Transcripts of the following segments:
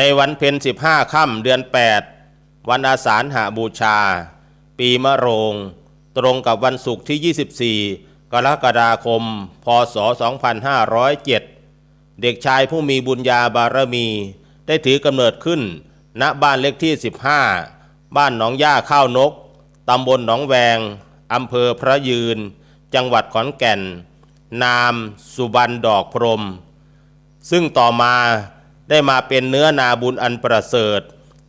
ในวันเพ็ญสิบห้าค่ำเดือน 8 วันอาสาฬหาบูชา ปีมะโรง ตรงกับวันศุกร์ที่ 24 กรกฎาคม พศ 2507 เด็กชายผู้มีบุญญาบารมี ได้ถือกำเนิดขึ้น ณบ้านเลขที่ 15 บ้านหนองย่าข้าวนกตำบลหนองแวงอำเภอพระยืน จังหวัดขอนแก่น นาม สุบรรณดอกพรม ซึ่งต่อมา ได้มาเป็นเนื้อนาบุญอันประเสริฐ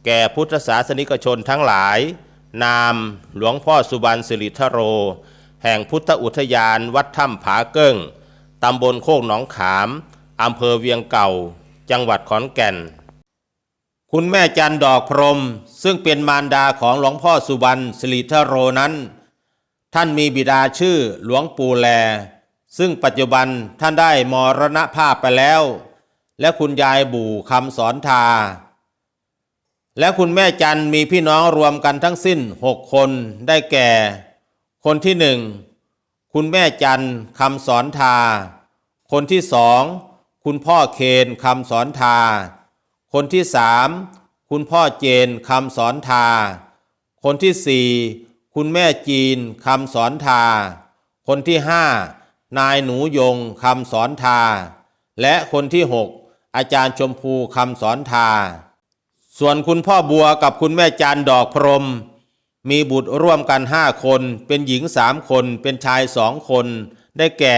แก่พุทธศาสนิกชนทั้งหลาย นามหลวงพ่อสุบรรณสิริทโร แห่งพุทธอุทยานวัดถ้ำผาเกิ้งตำบลโคกหนองขามอำเภอเวียงเก่า จังหวัดขอนแก่น คุณแม่จันดอกพรหมซึ่งเป็นมารดาของหลวงพ่อสุบรรณสิริทโรนั้น ท่านมีบิดาชื่อหลวงปู่แล ซึ่งปัจจุบันท่านได้มรณภาพไปแล้ว และคุณยายบู่คำสอนทา และคุณแม่จันมีพี่น้องรวมกันทั้งสิ้นหกคนได้แก่ คนที่หนึ่งคุณแม่จันคำสอนทา คนที่สองคุณพ่อเคนคำสอนทา คนที่สามคุณพ่อเจนคำสอนทา คนที่สี่คุณแม่จีนคำสอนทา คนที่ห้านายหนูยงคำสอนทา และคนที่หก อาจารย์ชมพูคำสอนทา ส่วนคุณพ่อบัวกับคุณแม่จันดอกพรหมมีบุตรร่วมกันห้าคน เป็นหญิงสามคน เป็นชายสองคน ได้แก่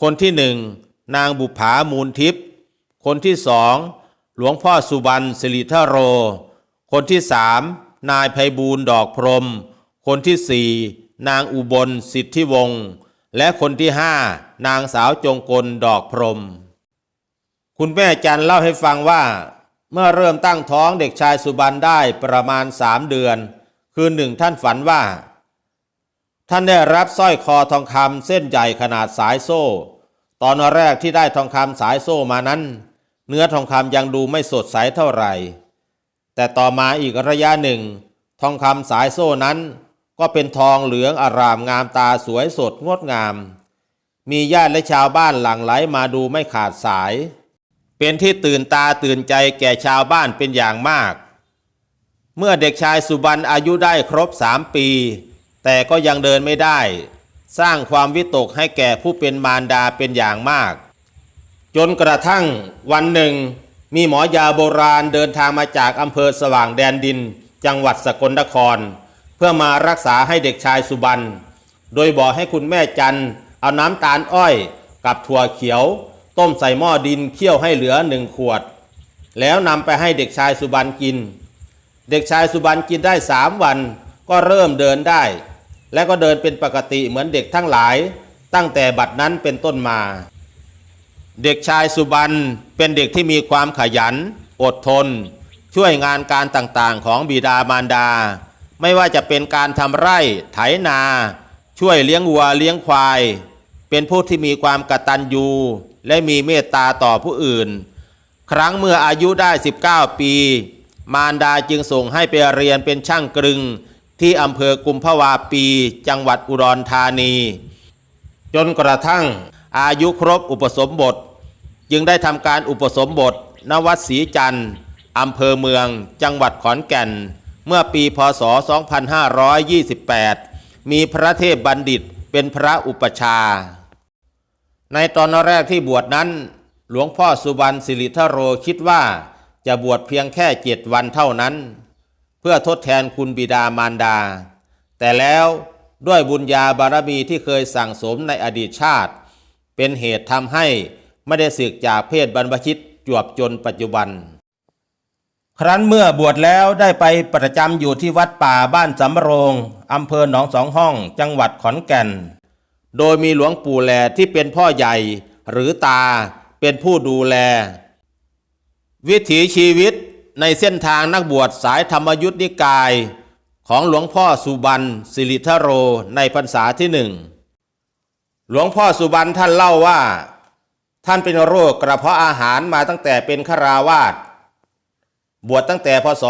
คนที่หนึ่งนางบุภามูลทิพย์คนที่สองหลวงพ่อสุบรรณสิริทโร คนที่สามนายไพบูลดอกพรหมคนที่สี่นางอุบลสิทธิวงศ์และคนที่ห้านางสาวจงกลดอกพรหม คุณแม่จันเล่าให้ฟังว่า เมื่อเริ่มตั้งท้องเด็กชายสุบรรณได้ประมาณสามเดือน คือหนึ่งท่านฝันว่า ท่านได้รับสร้อยคอทองคำเส้นใหญ่ขนาดสายโซ่ ตอนแรกที่ได้ทองคำสายโซ่มานั้น เนื้อทองคำยังดูไม่สดใสเท่าไหร่ แต่ต่อมาอีกระยะหนึ่ง ทองคำสายโซ่นั้น ก็เป็นทองเหลืองอารามงามตาสวยสดงดงาม มีญาติและชาวบ้านหลั่งไหลมาดูไม่ขาดสาย เป็นที่ตื่นตาตื่นใจแก่ชาวบ้านเป็นอย่างมาก เมื่อเด็กชายสุบรรณอายุได้ครบสามปี แต่ก็ยังเดินไม่ได้ สร้างความวิตกให้แก่ผู้เป็นมารดาเป็นอย่างมาก จนกระทั่งวันหนึ่ง มีหมอยาโบราณเดินทางมาจากอำเภอสว่างแดนดิน จังหวัดสกลนคร เพื่อมารักษาให้เด็กชายสุบรรณโดยบอกให้คุณแม่จันเอาน้ำตาลอ้อยกับถั่วเขียว ต้มใส่หม้อดินเคี่ยวให้เหลือหนึ่งขวด แล้วนำไปให้เด็กชายสุบรรณกิน เด็กชายสุบรรณกินได้สามวัน ก็เริ่มเดินได้ และก็เดินเป็นปกติเหมือนเด็กทั้งหลาย ตั้งแต่บัดนั้นเป็นต้นมา เด็กชายสุบรรณเป็นเด็กที่มีความขยัน อดทน ช่วยงานการต่างๆของบิดามารดา ไม่ว่าจะเป็นการทำไร่ไถนา ช่วยเลี้ยงวัวเลี้ยงควาย เป็นผู้ที่มีความกตัญญู และมีเมตตาต่อผู้อื่น ครั้งเมื่ออายุได้ 19 ปี มารดาจึงส่งให้ไปเรียนเป็นช่างกรึง ที่อำเภอกุมภาวาปี จังหวัดอุดรธานี จนกระทั่งอายุครบอุปสมบท จึงได้ทำการอุปสมบท ณวัดศรีจันทร์อำเภอเมือง จังหวัดขอนแก่น เมื่อปีพศ 2528 มีพระเทพบัณฑิตเป็นพระอุปชา ในตอนแรกที่บวชนั้น หลวงพ่อสุบรรณสิริทโรคิดว่าจะบวชเพียงแค่เจ็ดวันเท่านั้น เพื่อทดแทนคุณบิดามารดา แต่แล้วด้วยบุญญาบารมีที่เคยสั่งสมในอดีตชาติ เป็นเหตุทำให้ไม่ได้สึกจากเพศบรรพชิตจวบจนปัจจุบัน ครั้นเมื่อบวชแล้วได้ไปประจำอยู่ที่วัดป่าบ้านสำโรงอำเภอหนองสองห้อง จังหวัดขอนแก่น โดยมีหลวงปู่แลที่เป็นพ่อใหญ่หรือตาเป็นผู้ดูแล วิถีชีวิตในเส้นทางนักบวชสายธรรมยุทธนิกาย ของหลวงพ่อสุบรรณสิริทโรในพรรษาที่หนึ่งหลวงพ่อสุบรรณท่านเล่าว่า ท่านเป็นโรคกระเพาะอาหารมาตั้งแต่เป็นฆราวาสบวชตั้งแต่พศ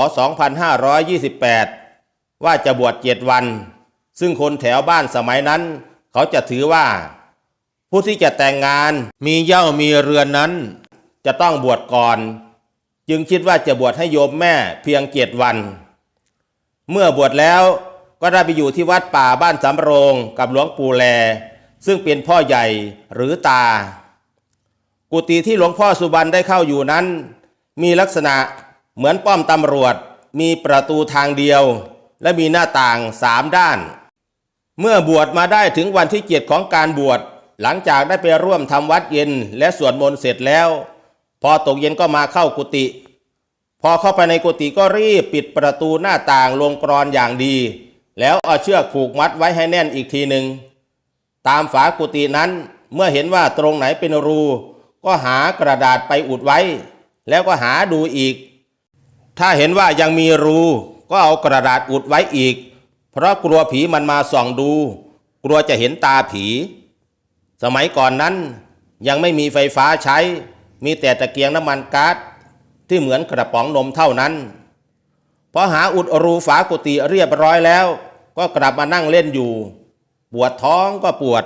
2528 ว่าจะบวชเจ็ดวัน ซึ่งคนแถวบ้านสมัยนั้น เขาจะถือว่า ผู้ที่จะแต่งงานมีเย่ามีเรือนนั้น จะต้องบวชก่อน จึงคิดว่าจะบวชให้โยมแม่เพียงเจ็ดวัน เมื่อบวชแล้วก็ได้ไปอยู่ที่วัดป่าบ้านสำโรงกับหลวงปู่แล ซึ่งเป็นพ่อใหญ่หรือตา กุฏิที่หลวงพ่อสุบรรณได้เข้าอยู่นั้น มีลักษณะเหมือนป้อมตำรวจ มีประตูทางเดียว และมีหน้าต่างสามด้าน เมื่อบวชมาได้ถึงวันที่เจ็ดของการบวช หลังจากได้ไปร่วมทำวัดเย็นและสวดมนต์เสร็จแล้ว พอตกเย็นก็มาเข้ากุฏิพอเข้าไปในกุฏิก็รีบปิดประตูหน้าต่างลงกรอนอย่างดี แล้วเอาเชือกผูกมัดไว้ให้แน่นอีกทีหนึ่งตามฝากุฏินั้นเมื่อเห็นว่าตรงไหนเป็นรู ก็หากระดาษไปอุดไว้ แล้วก็หาดูอีก ถ้าเห็นว่ายังมีรูก็เอากระดาษอุดไว้อีก เพราะกลัวผีมันมาส่องดู กลัวจะเห็นตาผี สมัยก่อนนั้นยังไม่มีไฟฟ้าใช้ มีแต่ตะเกียงน้ำมันก๊าซที่เหมือนกระป๋องนมเท่านั้นพอหาอุดรูฝากุฏิเรียบร้อยแล้ว ก็กลับมานั่งเล่นอยู่ ปวดท้องก็ปวด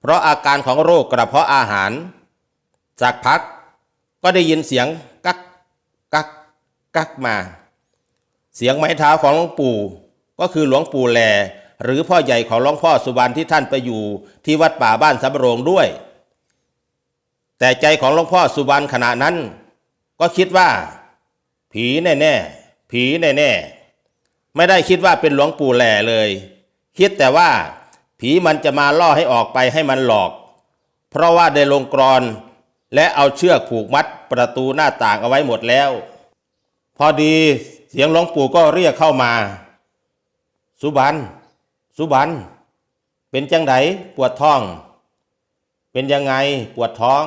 เพราะอาการของโรคกระเพาะอาหาร จากพักก็ได้ยินเสียงกักกักกักมา เสียงไม้เท้าของหลวงปู่ ก็คือหลวงปู่แลหรือพ่อใหญ่ของหลวงพ่อสุบรรณที่ท่านไปอยู่ที่วัดป่าบ้านสำโรงด้วย แต่ใจของหลวงพ่อสุบรรณขณะนั้น ก็คิดว่า ผีแน่ๆผีแน่ๆไม่ได้คิดว่าเป็นหลวงปู่แหล่เลย คิดแต่ว่า ผีมันจะมาล่อให้ออกไปให้มันหลอก เพราะว่าได้ลงกรอนและเอาเชือกผูกมัดประตูหน้าต่างเอาไว้หมดแล้ว พอดีเสียงหลวงปู่ก็เรียกเข้ามา สุบันสุบันเป็นจังไดปวดท้อง เป็นยังไงปวดท้อง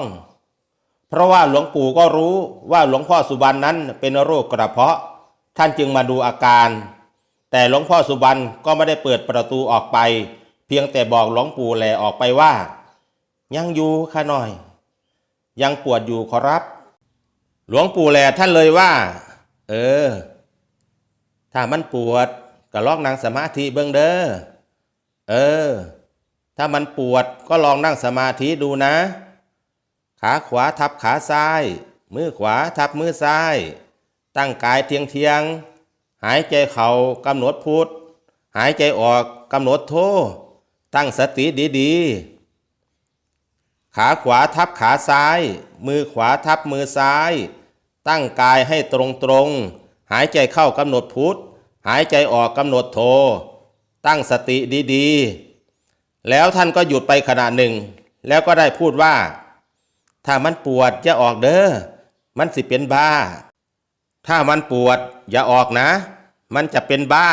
เพราะว่าหลวงปู่ก็รู้ว่าหลวงพ่อสุบรรณนั้นเป็นโรคกระเพาะ ท่านจึงมาดูอาการ แต่หลวงพ่อสุบรรณก็ไม่ได้เปิดประตูออกไป เพียงแต่บอกหลวงปู่แหลออกไปว่า ยังอยู่ข้าหน่อย ยังปวดอยู่ขอรับ หลวงปู่แหลท่านเลยว่า เออ ถ้ามันปวด ก็ลองนั่งสมาธิเบิ่งเด้อ เออ ถ้ามันปวดก็ลองนั่งสมาธิดูนะ ขาขวาทับขาซ้าย มือขวาทับมือซ้าย ตั้งกายเทียงเทียง หายใจเข้ากำหนดพุทธหายใจออกกำหนดโท ตั้งสติดีๆ ขาขวาทับขาซ้าย มือขวาทับมือซ้าย ตั้งกายให้ตรงๆหายใจเข้ากำหนดพุทธ หายใจออกกำหนดโท ตั้งสติดีๆ แล้วท่านก็หยุดไปขณะหนึ่ง แล้วก็ได้พูดว่า ถ้ามันปวดอย่าออกเด้อมันสิเป็นบ้า ถ้ามันปวดอย่าออกนะ มันจะเป็นบ้า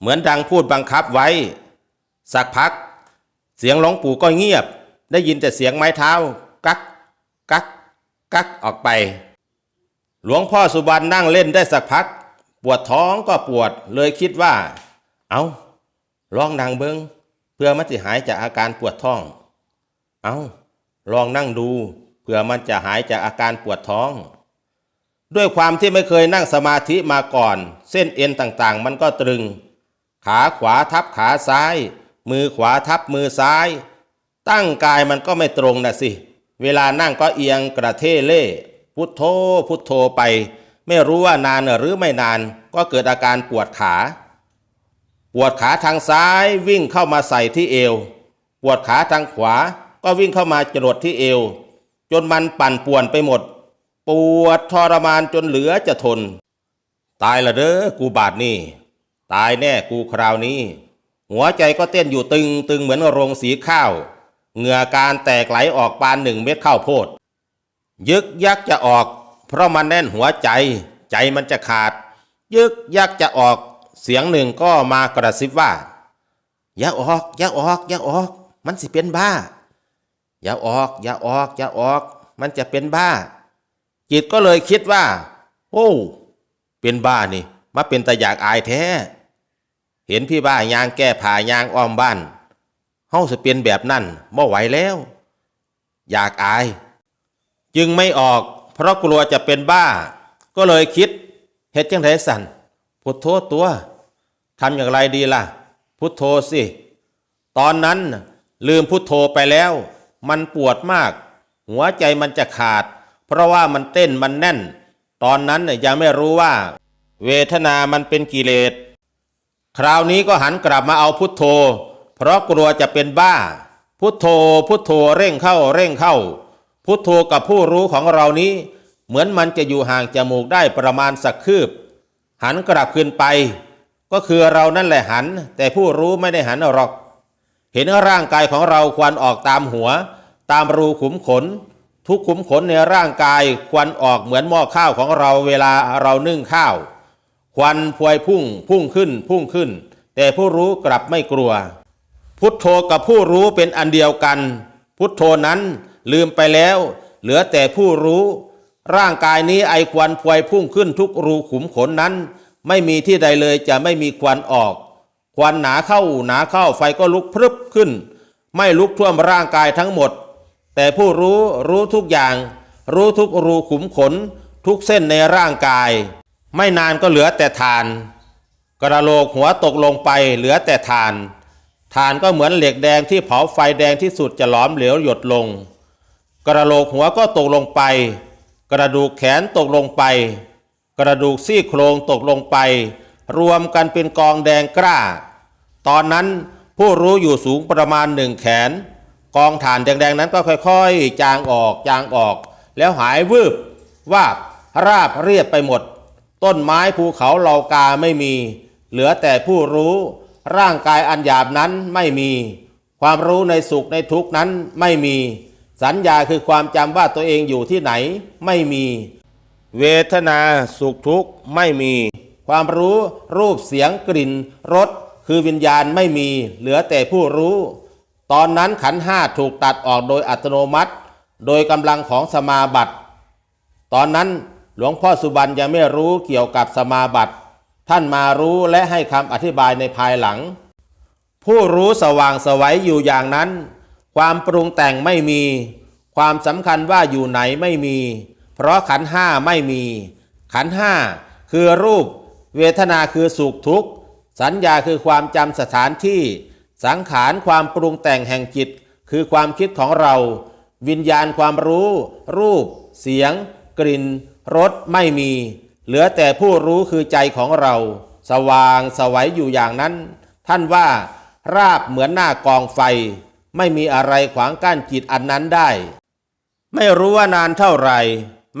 เหมือนดังพูดบังคับไว้ สักพัก เสียงหลวงปู่ก็เงียบ ได้ยินแต่เสียงไม้เท้า กัก กัก กักออกไป หลวงพ่อสุบรรณนั่งเล่นได้สักพัก ปวดท้องก็ปวดเลยคิดว่า เอาลองนั่งเบิงเพื่อมันจะหายจากอาการปวดท้อง เอาลองนั่งดูเผื่อมันจะหายจากอาการปวดท้อง ด้วยความที่ไม่เคยนั่งสมาธิมาก่อน เส้นเอ็นต่างๆ มันก็ตรึง ขาขวาทับขาซ้าย มือขวาทับมือซ้าย ตั้งกายมันก็ไม่ตรงนะสิ เวลานั่งก็เอียงกระเทเล่พุทโธพุทโธไป ไม่รู้ว่านานหรือไม่นานก็เกิดอาการปวดขา ปวดขาทางซ้ายวิ่งเข้ามาใส่ที่เอว ปวดขาทางขวาก็วิ่งเข้ามาจรดที่เอว จนมันปั่นป่วนไปหมด ปวดทรมานจนเหลือจะทน ตายละเด้อกูบาดนี่ ตายแน่กูคราวนี้ หัวใจก็เต้นอยู่ตึงตึงเหมือนโรงสีข้าว เหงื่อการแตกไหลออกปานหนึ่งเม็ดข้าวโพด ยึกยักจะออก เพราะมันแน่นหัวใจ ใจมันจะขาด ยึกยักจะออก เสียงหนึ่งก็มากระซิบว่า อย่าออก อย่าออก อย่าออก มันสิเป็นบ้า อย่าออก อย่าออก อย่าออก มันจะเป็นบ้า จิตก็เลยคิดว่า โอ้ เป็นบ้านี่ มาเป็นตะอยากอายแท้ เห็นพี่บ้ายางแก้ผ่ายางอ้อมบ้านเฮาจะเป็นแบบนั้นบ่ไหวแล้ว อยากอาย จึงไม่ออก เพราะกลัวจะเป็นบ้า ก็เลยคิดเฮ็ดจังไดสันพุทโธตัวทำอย่างไรดีล่ะ พุทโธสิ ตอนนั้นลืมพุทโธไปแล้ว มันปวดมาก หัวใจมันจะขาด เพราะว่ามันเต้นมันแน่น ตอนนั้นยยังไม่รู้ว่า เวทนามันเป็นกิเลสคราวนี้ก็หันกลับมาเอาพุทโธ เพราะกลัวจะเป็นบ้า พุทโธพุทโธเร่งเข้าเร่งเข้า พุทโธกับผู้รู้ของเรานี้ เหมือนมันจะอยู่ห่างจมูกได้ประมาณสักคืบ หันกลับขึ้นไป ก็คือเรานั่นแหละหัน แต่ผู้รู้ไม่ได้หันหรอก เห็นร่างกายของเราควันออกตามหัว ตามรูขุมขน ทุกขุมขนในร่างกายควันออกเหมือนหม้อข้าวของเราเวลาเรานึ่งข้าว ควันพวยพุ่งพุ่งขึ้นพุ่งขึ้น แต่ผู้รู้กลับไม่กลัว พุทโธกับผู้รู้เป็นอันเดียวกัน พุทโธนั้น ลืมไปแล้ว เหลือแต่ผู้รู้ ร่างกายนี้ไอควันพวยพุ่งขึ้นทุกรูขุมขนนั้น ไม่มีที่ใดเลยจะไม่มีควันออก ควันหนาเข้าหนาเข้าไฟก็ลุกพรึบขึ้น ไม่ลุกท่วมร่างกายทั้งหมด แต่ผู้รู้รู้ทุกอย่าง รู้ทุกรูขุมขน ทุกเส้นในร่างกาย ไม่นานก็เหลือแต่ฐาน กระโหลกหัวตกลงไปเหลือแต่ฐานฐานก็เหมือนเหล็กแดงที่เผาไฟแดงที่สุดจะหลอมเหลวหยดลง กระโหลกหัวก็ตกลงไป กระดูกแขนตกลงไป กระดูกซี่โครงตกลงไป รวมกันเป็นกองแดงกล้า ตอนนั้นผู้รู้อยู่สูงประมาณหนึ่งแขน กองฐานแดงๆนั้นก็ค่อยๆ จางออกจางออก แล้วหายวืบวาบราบเรียบไปหมด ต้นไม้ภูเขาเหล่ากาไม่มี เหลือแต่ผู้รู้ ร่างกายอันหยาบนั้นไม่มี ความรู้ในสุขในทุกข์นั้นไม่มี สัญญาคือความจำว่าตัวเองอยู่ที่ไหนไม่มี เวทนาสุขทุกข์ไม่มี ความรู้รูปเสียงกลิ่นรสคือวิญญาณไม่มี เหลือแต่ผู้รู้ ตอนนั้นขันห้าถูกตัดออกโดยอัตโนมัติ โดยกำลังของสมาบัติตอนนั้นหลวงพ่อสุบรรณยังไม่รู้เกี่ยวกับสมาบัติท่านมารู้และให้คำอธิบายในภายหลัง ผู้รู้สว่างไสวัยอยู่อย่างนั้น ความปรุงแต่งไม่มี ความสำคัญว่าอยู่ไหนไม่มี เพราะขันห้าไม่มี ขันห้าคือรูป เวทนาคือสุขทุกข์ สัญญาคือความจำสถานที่ สังขารความปรุงแต่งแห่งจิต คือความคิดของเรา วิญญาณความรู้ รูป เสียง กลิ่นรสไม่มี เหลือแต่ผู้รู้คือใจของเรา สว่างสวัยอยู่อย่างนั้น ท่านว่า ราบเหมือนหน้ากองไฟ ไม่มีอะไรขวางกั้นจิตอันนั้นได้ ไม่รู้ว่านานเท่าไหร่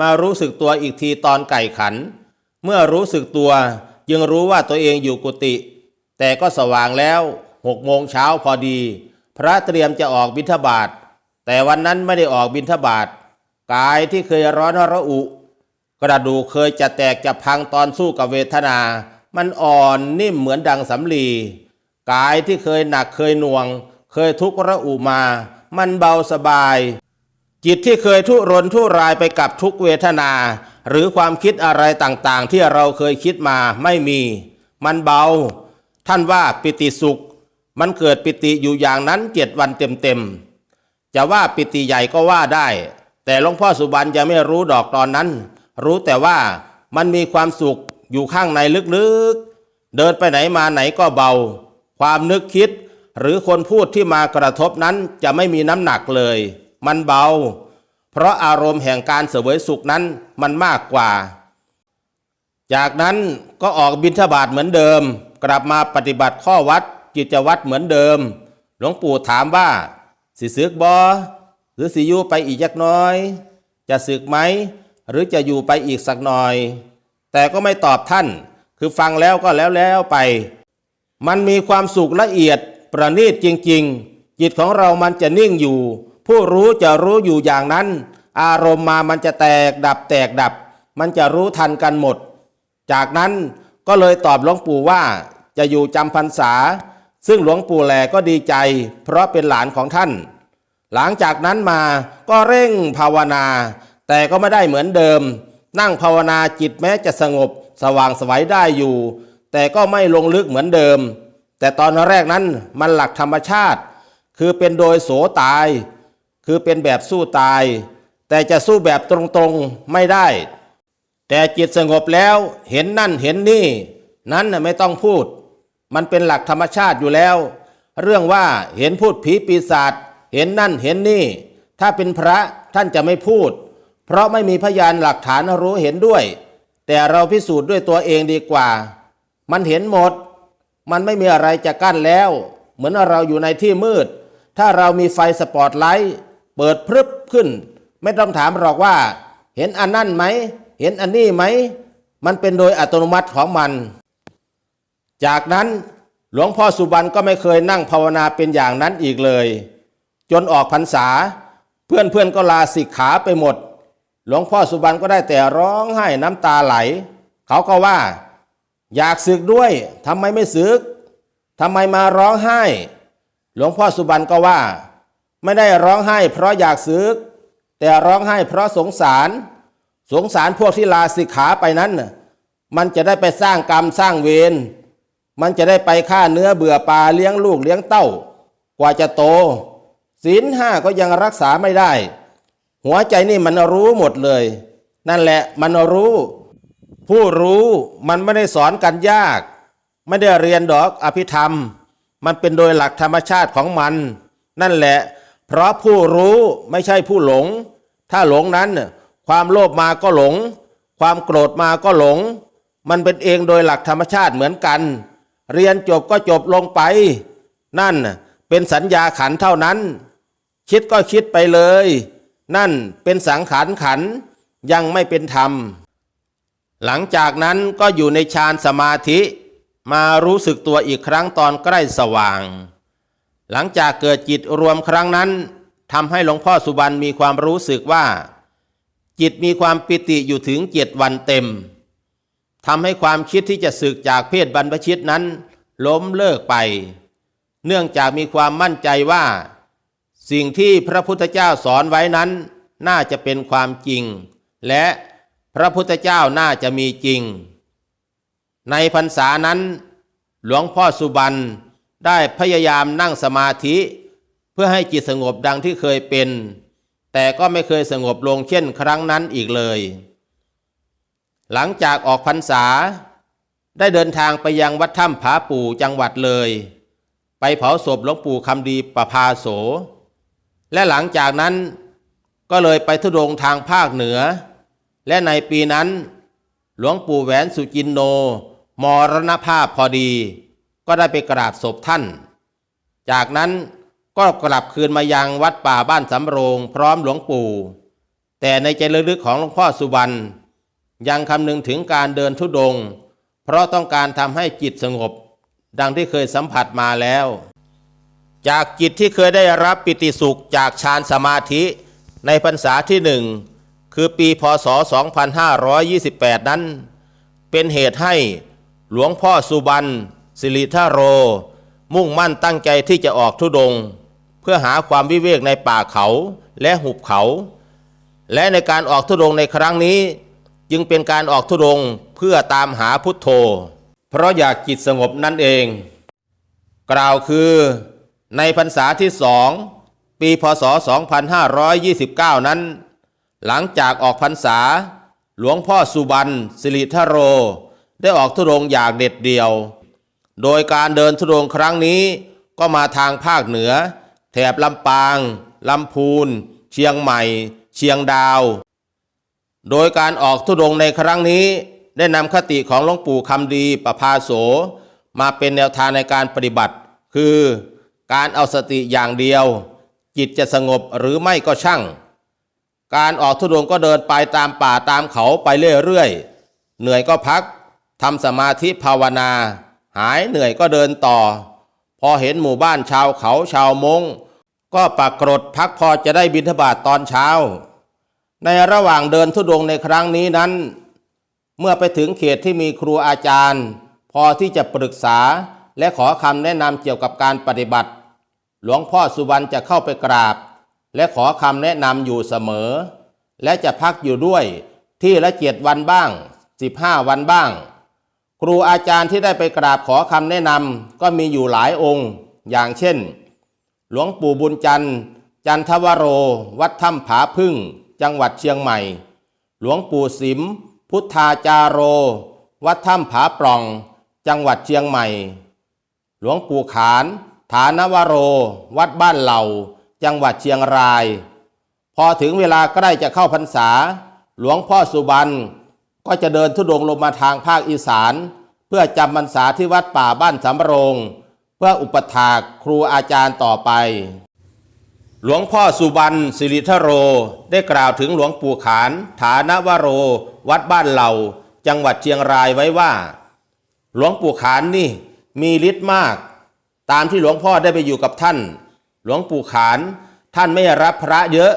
มารู้สึกตัวอีกทีตอนไก่ขัน เมื่อรู้สึกตัวจึงรู้ว่าตัวเองอยู่กุฏิแต่ก็สว่างแล้วหกโมงเช้าพอดี พระเตรียมจะออกบิณฑบาตแต่วันนั้นไม่ได้ออกบิณฑบาตกายที่เคยร้อนระอุ กระดูกเคยจะแตกจะพังตอนสู้กับเวทนา มันอ่อนนิ่มเหมือนดังสำลีกายที่เคยหนักเคยหน่วง เคยทุกข์ระอุมา มันเบาสบาย จิตที่เคยทุรนทุรายไปกับทุกเวทนา หรือความคิดอะไรต่างๆ ที่เราเคยคิดมาไม่มี มันเบา ท่านว่าปิติสุข มันเกิดปิติอยู่อย่างนั้นเจ็ดวันเต็มๆจะว่าปิติใหญ่ก็ว่าได้ แต่หลวงพ่อสุบรรณยังไม่รู้ดอกตอนนั้น รู้แต่ว่ามันมีความสุขอยู่ข้างในลึกๆ เดินไปไหนมาไหนก็เบา ความนึกคิด หรือคนพูดที่มากระทบนั้นจะไม่มีน้ำหนักเลย มันเบา เพราะอารมณ์แห่งการเสวยสุขนั้นมันมากกว่า จากนั้นก็ออกบิณฑบาตเหมือนเดิม กลับมาปฏิบัติข้อวัดกิจวัตรเหมือนเดิม หลวงปู่ถามว่า สิสึกบอหรือสิอยู่ไปอีกจักน้อย จะสึกไหม หรือจะอยู่ไปอีกสักหน่อย แต่ก็ไม่ตอบท่าน คือฟังแล้วก็แล้วแล้วไป มันมีความสุขละเอียด ประณีตจริง ๆ จิตของเรามันจะนิ่งอยู่ ผู้รู้จะรู้อยู่อย่างนั้น อารมณ์มามันจะแตกดับแตกดับ มันจะรู้ทันกันหมด จากนั้นก็เลยตอบหลวงปู่ว่าจะอยู่จำพรรษา ซึ่งหลวงปู่แหลก็ดีใจ เพราะเป็นหลานของท่าน หลังจากนั้นมาก็เร่งภาวนา แต่ก็ไม่ได้เหมือนเดิม นั่งภาวนาจิตแม้จะสงบ สว่างสวัยได้อยู่ แต่ก็ไม่ลงลึกเหมือนเดิม แต่ตอนแรกนั้นมันหลักธรรมชาติ คือเป็นโดยโสตาย คือเป็นแบบสู้ตาย แต่จะสู้แบบตรงๆไม่ได้ แต่จิตสงบแล้วเห็นนั่นเห็นนี่ นั้นไม่ต้องพูด มันเป็นหลักธรรมชาติอยู่แล้ว เรื่องว่าเห็นพูดผีปีศาจเห็นนั่นเห็นนี่ ถ้าเป็นพระท่านจะไม่พูด เพราะไม่มีพยานหลักฐานรู้เห็นด้วย แต่เราพิสูจน์ด้วยตัวเองดีกว่า มันเห็นหมด มันไม่มีอะไรจะกั้นแล้ว เหมือนเราอยู่ในที่มืด ถ้าเรามีไฟสปอตไลท์เปิดพรึบขึ้น ไม่ต้องถามหรอกว่า เห็นอันนั่นไหม เห็นอันนี้ไหม มันเป็นโดยอัตโนมัติของมัน จากนั้นหลวงพ่อสุบรรณก็ไม่เคยนั่งภาวนาเป็นอย่างนั้นอีกเลย จนออกพรรษา เพื่อนเพื่อนๆก็ลาสิกขาไปหมด หลวงพ่อสุบรรณก็ได้แต่ร้องไห้น้ำตาไหล เขาก็ว่า อยากศึกด้วยทำไมไม่ศึกทำไมมาร้องไห้ หลวงพ่อสุบรรณก็ว่า ไม่ได้ร้องไห้ เพราะอยากศึก แต่ร้องไห้เพราะสงสาร สงสารพวกที่ลาสิกขาไปนั้น มันจะได้ไปสร้างกรรมสร้างเวรมันจะได้ไปฆ่าเนื้อเบื่อปลาเลี้ยงลูกเลี้ยงเต้า กว่าจะโตศีลห้าก็ยังรักษาไม่ได้ หัวใจนี่มันรู้หมดเลย นั่นแหละมันรู้ ผู้รู้มันไม่ได้สอนกันยาก ไม่ได้เรียนดอกอภิธรรม มันเป็นโดยหลักธรรมชาติของมัน นั่นแหละ เพราะผู้รู้ไม่ใช่ผู้หลง ถ้าหลงนั้น ความโลภมาก็หลง ความโกรธมาก็หลง มันเป็นเองโดยหลักธรรมชาติเหมือนกัน เรียนจบก็จบลงไป นั่นเป็นสัญญาขันเท่านั้น คิดก็คิดไปเลย นั่นเป็นสังขารขันยังไม่เป็นธรรม หลังจากนั้นก็อยู่ในฌานสมาธิมารู้สึกตัวอีกครั้งตอนใกล้สว่าง หลังจากเกิดจิตรวมครั้งนั้นทำให้หลวงพ่อสุบรรณมีความรู้สึกว่า จิตมีความปิติอยู่ถึงเจ็ดวันเต็มทำให้ความคิดที่จะสึกจากเพศบรรพชิตนั้น ล้มเลิกไป เนื่องจากมีความมั่นใจว่า สิ่งที่พระพุทธเจ้าสอนไว้นั้น น่าจะเป็นความจริง และ พระพุทธเจ้าน่าจะมีจริง ในพรรษานั้น หลวงพ่อสุบรรณได้พยายามนั่งสมาธิ เพื่อให้จิตสงบดังที่เคยเป็น แต่ก็ไม่เคยสงบลงเช่นครั้งนั้นอีกเลย หลังจากออกพรรษา ได้เดินทางไปยังวัดถ้ำผาปู่จังหวัดเลย ไปเผาศพหลวงปู่คำดีประภาโส และหลังจากนั้นก็เลยไปทุดงทางภาคเหนือ และในปีนั้น หลวงปู่แหวนสุจินโน มรณภาพพอดี ก็ได้ไปกราบศพท่าน จากนั้นก็กลับคืนมายังวัดป่าบ้านสำโรงพร้อมหลวงปู่ แต่ในใจลึกๆของหลวงพ่อสุวรรณยังคำนึงถึงการเดินทุดงค์เพราะต้องการทำให้จิตสงบ ดังที่เคยสัมผัสมาแล้ว จากจิตที่เคยได้รับปิติสุขจากฌานสมาธิในพรรษาที่หนึ่ง คือปีพศ 2528 นั้น เป็นเหตุให้หลวงพ่อสุบรรณสิริธโร มุ่งมั่นตั้งใจที่จะออกทุดง เพื่อหาความวิเวกในป่าเขาและหุบเขา และในการออกทุดงในครั้งนี้ จึงเป็นการออกทุดงเพื่อตามหาพุทโธ เพราะอยากจิตสงบนั่นเอง กล่าวคือในพรรษาที่สองปีพศ 2529 นั้น หลังจากออกพรรษา หลวงพ่อสุบรรณสิริธโร ได้ออกธุดงอย่างเด็ดเดี่ยว โดยการเดินธุดงครั้งนี้ก็มาทางภาคเหนือ แถบลำปางลำพูน เชียงใหม่ เชียงดาว โดยการออกธุดงในครั้งนี้ได้นำคติของหลวงปู่คำดีประภาโส มาเป็นแนวทางในการปฏิบัติ คือการเอาสติอย่างเดียว จิตจะสงบหรือไม่ก็ช่าง การออกธุดงก็เดินไปตามป่าตามเขาไปเรื่อยๆ เหนื่อยก็พักทำสมาธิภาวนา หายเหนื่อยก็เดินต่อ พอเห็นหมู่บ้านชาวเขาชาวมง ก็ปรากฏพักพอจะได้บิณฑบาตตอนเช้า ในระหว่างเดินธุดงในครั้งนี้นั้น เมื่อไปถึงเขตที่มีครูอาจารย์ พอที่จะปรึกษาและขอคำแนะนำเกี่ยวกับการปฏิบัติ หลวงพ่อสุวรรณจะเข้าไปกราบ และขอคำแนะนำอยู่เสมอ และจะพักอยู่ด้วยที่ละเจ็ดวันบ้าง 15 วันบ้าง ครูอาจารย์ที่ได้ไปกราบขอคำแนะนำก็มีอยู่หลายองค์ อย่างเช่น หลวงปู่บุญจันทร์ จันทวโร วัดถ้ำผาพึ่ง จังหวัดเชียงใหม่ หลวงปู่สิม พุทธาจาโร วัดถ้ำผาปล่อง จังหวัดเชียงใหม่ หลวงปู่ขาน ฐานวโร วัดบ้านเหล่า จังหวัดเชียงราย พอถึงเวลาใกล้จะเข้าพรรษา หลวงพ่อสุบรรณก็จะเดินทุดงค์ลงมาทางภาคอีสาน เพื่อจำพรรษาที่วัดป่าบ้านสำโรง เพื่ออุปถากครูอาจารย์ต่อไป หลวงพ่อสุบรรณสิริทโรได้กล่าวถึงหลวงปู่ขาน ฐานวโร วัดบ้านเหล่า จังหวัดเชียงรายไว้ว่า หลวงปู่ขานนี่มีฤทธิ์มาก ตามที่หลวงพ่อได้ไปอยู่กับท่าน หลวงปู่ขาน ท่านไม่รับพระเยอะ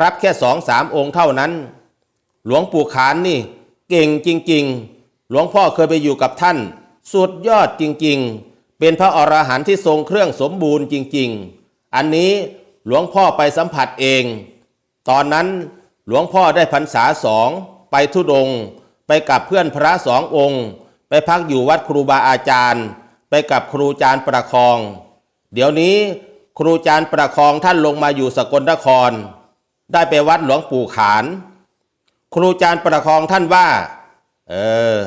รับแค่สองสามองค์เท่านั้น หลวงปู่ขานนี่เก่งจริง ๆ หลวงพ่อเคยไปอยู่กับท่าน สุดยอดจริง ๆ เป็นพระอรหันต์ที่ทรงเครื่องสมบูรณ์จริง ๆ อันนี้หลวงพ่อไปสัมผัสเอง ตอนนั้นหลวงพ่อได้พรรษาสองไปทุดง ไปกับเพื่อนพระสององค์ ไปพักอยู่วัดครูบาอาจารย์ ไปกับครูจารย์ประคอง เดี๋ยวนี้ ครูจารย์ประคองท่านลงมาอยู่สกลนคร ได้ไปวัดหลวงปู่ขาน ครูจารย์ประคองท่านว่า เออ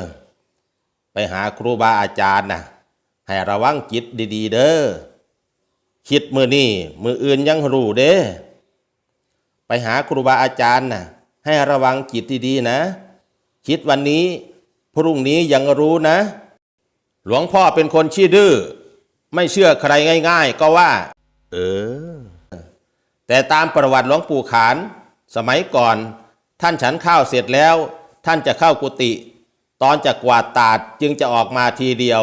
ไปหาครูบาอาจารย์นะให้ระวังจิตดีๆ เด้อคิดมือนี่มืออื่นยังรู้เด้ไปหาครูบาอาจารย์นะให้ระวังจิตดีๆนะ คิดวันนี้พรุ่งนี้ยังรู้นะ หลวงพ่อเป็นคนชี้ดื้อไม่เชื่อใครง่าย ๆ ก็ว่า เออ แต่ตามประวัติหลวงปู่ขาน สมัยก่อน ท่านฉันข้าวเสร็จแล้ว ท่านจะเข้ากุฏิตอนจะกวาดตาดจึงจะออกมาทีเดียว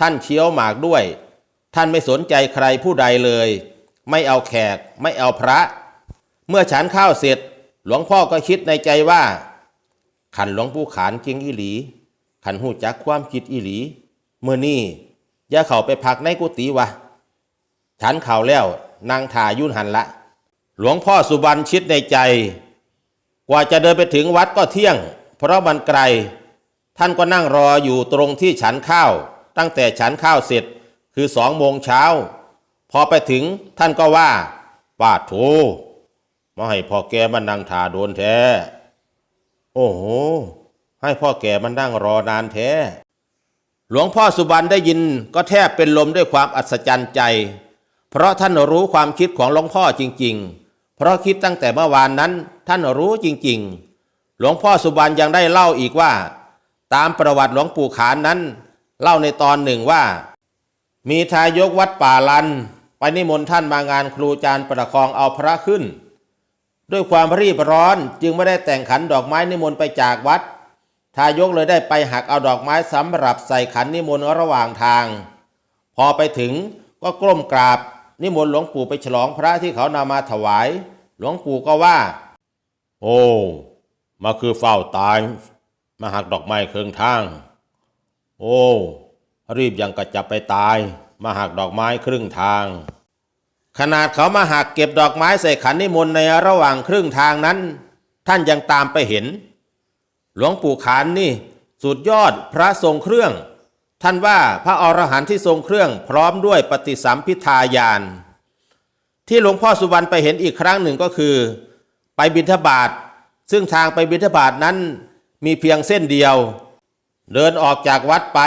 ท่านเคี้ยวหมากด้วย ท่านไม่สนใจใครผู้ใดเลย ไม่เอาแขกไม่เอาพระ เมื่อฉันข้าวเสร็จ หลวงพ่อก็คิดในใจว่า ขันหลวงปู่ขานจริงอีหลี ขันหูจักความคิดอีหลี เมื่อนี่อย่าเข้าไปพักในกุฏิวะ ฉันเข่าแล้วนางถ่ายุ่นหันละ หลวงพ่อสุบรรณคิดในใจ กว่าจะเดินไปถึงวัดก็เที่ยง เพราะมันไกล ท่านก็นั่งรออยู่ตรงที่ฉันข้าว ตั้งแต่ฉันข้าวเสร็จคือสองโมงเช้า พอไปถึงท่านก็ว่าป้าโถมาให้พ่อแกมานั่งถ่าโดนแท้ โอ้โห ให้พ่อแกมันนั่งรอนานแท้ หลวงพ่อสุบรรณได้ยินก็แทบเป็นลมด้วยความอัศจรรย์ใจ เพราะท่านรู้ความคิดของหลวงพ่อจริง ๆ เพราะคิดตั้งแต่เมื่อวานนั้นท่านรู้จริง ๆ หลวงพ่อสุบรรณยังได้เล่าอีกว่า ตามประวัติหลวงปู่ขานนั้น เล่าในตอนหนึ่งว่า มีทายกวัดป่าลัน ไปนิมนต์ท่านมางานครูจารย์ประคองเอาพระขึ้น ด้วยความรีบร้อนจึงไม่ได้แต่งขันดอกไม้นิมนต์ไปจากวัด ทายกเลยได้ไปหักเอาดอกไม้สำหรับใส่ขันนิมนต์ระหว่างทาง พอไปถึงก็กล้มกราบ นิมนต์หลวงปู่ไปฉลองพระที่เขานำมาถวาย หลวงปู่ก็ว่า โอ้มาคือเฝ้าตาย มาหักดอกไม้เครื่องทาง โอ้รีบยังกระจับไปตาย มาหักดอกไม้ครึ่งทาง ขนาดเขามาหักเก็บดอกไม้ใส่ขันนิมนต์ในระหว่างครึ่งทางนั้น ท่านยังตามไปเห็น หลวงปู่ขานนี่ สุดยอดพระทรงเครื่อง ท่านว่าพระอรหันต์ที่ทรงเครื่องพร้อมด้วยปฏิสัมพิทายานที่หลวงพ่อสุวรรณไปเห็นอีกครั้งหนึ่งก็คือ ไปบิณฑบาตซึ่งทางไปบิณฑบาตนั้นมีเพียงเส้นเดียว เดินออกจากวัดไป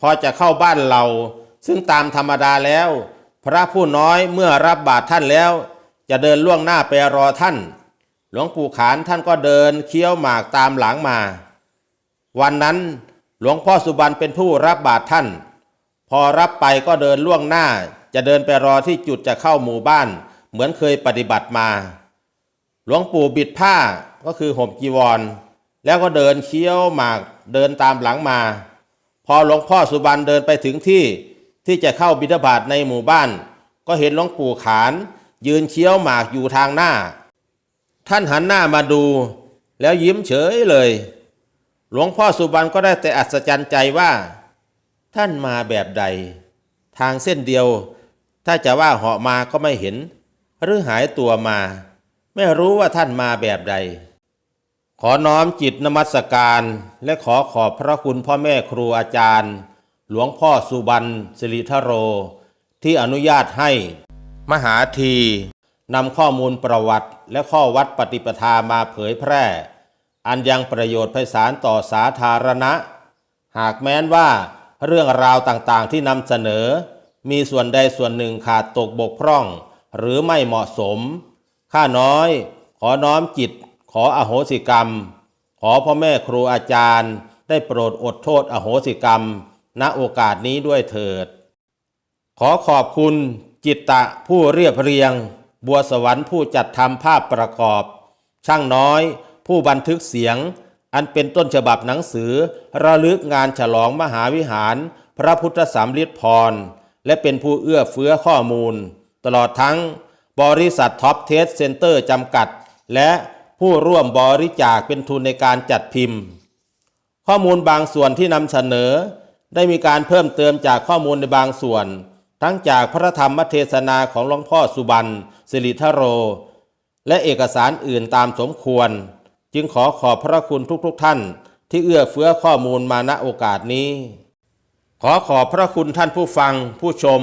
พอจะเข้าบ้านเรา ซึ่งตามธรรมดาแล้ว พระผู้น้อยเมื่อรับบาตรท่านแล้ว จะเดินล่วงหน้าไปรอท่าน หลวงปู่ขานท่านก็เดินเคี้ยวหมากตามหลังมา วันนั้น หลวงพ่อสุบรรณเป็นผู้รับบาตรท่าน พอรับไปก็เดินล่วงหน้า จะเดินไปรอที่จุดจะเข้าหมู่บ้าน เหมือนเคยปฏิบัติมา หลวงปู่บิดผ้าก็คือห่มจีวร แล้วก็เดินเคี้ยวหมากเดินตามหลังมา พอหลวงพ่อสุบรรณเดินไปถึงที่ที่จะเข้าบิณฑบาตในหมู่บ้าน ก็เห็นหลวงปู่ขาน ยืนเคี้ยวหมากอยู่ทางหน้า ท่านหันหน้ามาดู แล้วยิ้มเฉยเลย หลวงพ่อสุบรรณก็ได้แต่อัศจรรย์ใจว่า ท่านมาแบบใด ทางเส้นเดียว ถ้าจะว่าเหาะมาก็ไม่เห็น หรือหายตัวมา ไม่รู้ว่าท่านมาแบบใด ขอน้อมจิตนมัสการและขอขอบพระคุณพ่อแม่ครูอาจารย์ หลวงพ่อสุบรรณสิริทโร ที่อนุญาตให้ มหาทีนำข้อมูลประวัติและข้อวัดปฏิปทามาเผยแพร่ อันยังประโยชน์ไพศาลต่อสาธารณะ หากแม้นว่าเรื่องราวต่างๆที่นำเสนอ มีส่วนใดส่วนหนึ่งขาดตกบกพร่อง หรือไม่เหมาะสม ข้าน้อย ขอน้อมจิต ขออโหสิกรรม ขออพ่อแม่ครูอาจารย์ ได้โปรดอดโทษอโหสิกรรม ณโอกาสนี้ด้วยเถิด ขอขอบคุณจิตตะผู้เรียบเรียง บัวสวรรค์ผู้จัดทำภาพประกอบ ช่างน้อย ผู้บันทึกเสียง อันเป็นต้นฉบับหนังสือ ระลึกงานฉลองมหาวิหาร พระพุทธสามฤทธิพร และเป็นผู้เอื้อเฟื้อข้อมูล ตลอดทั้งบริษัทท็อปเทสเซ็นเตอร์จำกัด และผู้ร่วมบริจาคเป็นทุนในการจัดพิมพ์ ข้อมูลบางส่วนที่นำเสนอ ได้มีการเพิ่มเติมจากข้อมูลในบางส่วน ทั้งจากพระธรรมเทศนาของหลวงพ่อสุบรรณสิริทโร และเอกสารอื่นตามสมควร จึงขอขอบพระคุณทุกๆทท่าน ที่เอื้อเฟื้อข้อมูลมาณโอกาสนี้ ขอขอบพระคุณท่านผู้ฟังผู้ชม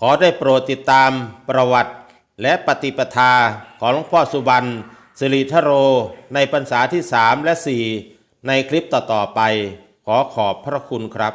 ขอได้โปรดติดตามประวัติ และปฏิปทาของหลวงพ่อสุบรรณสิริทโร ในพรรษาที่สามและสี่ในคลิปต่อๆไป ขอขอบพระคุณครับ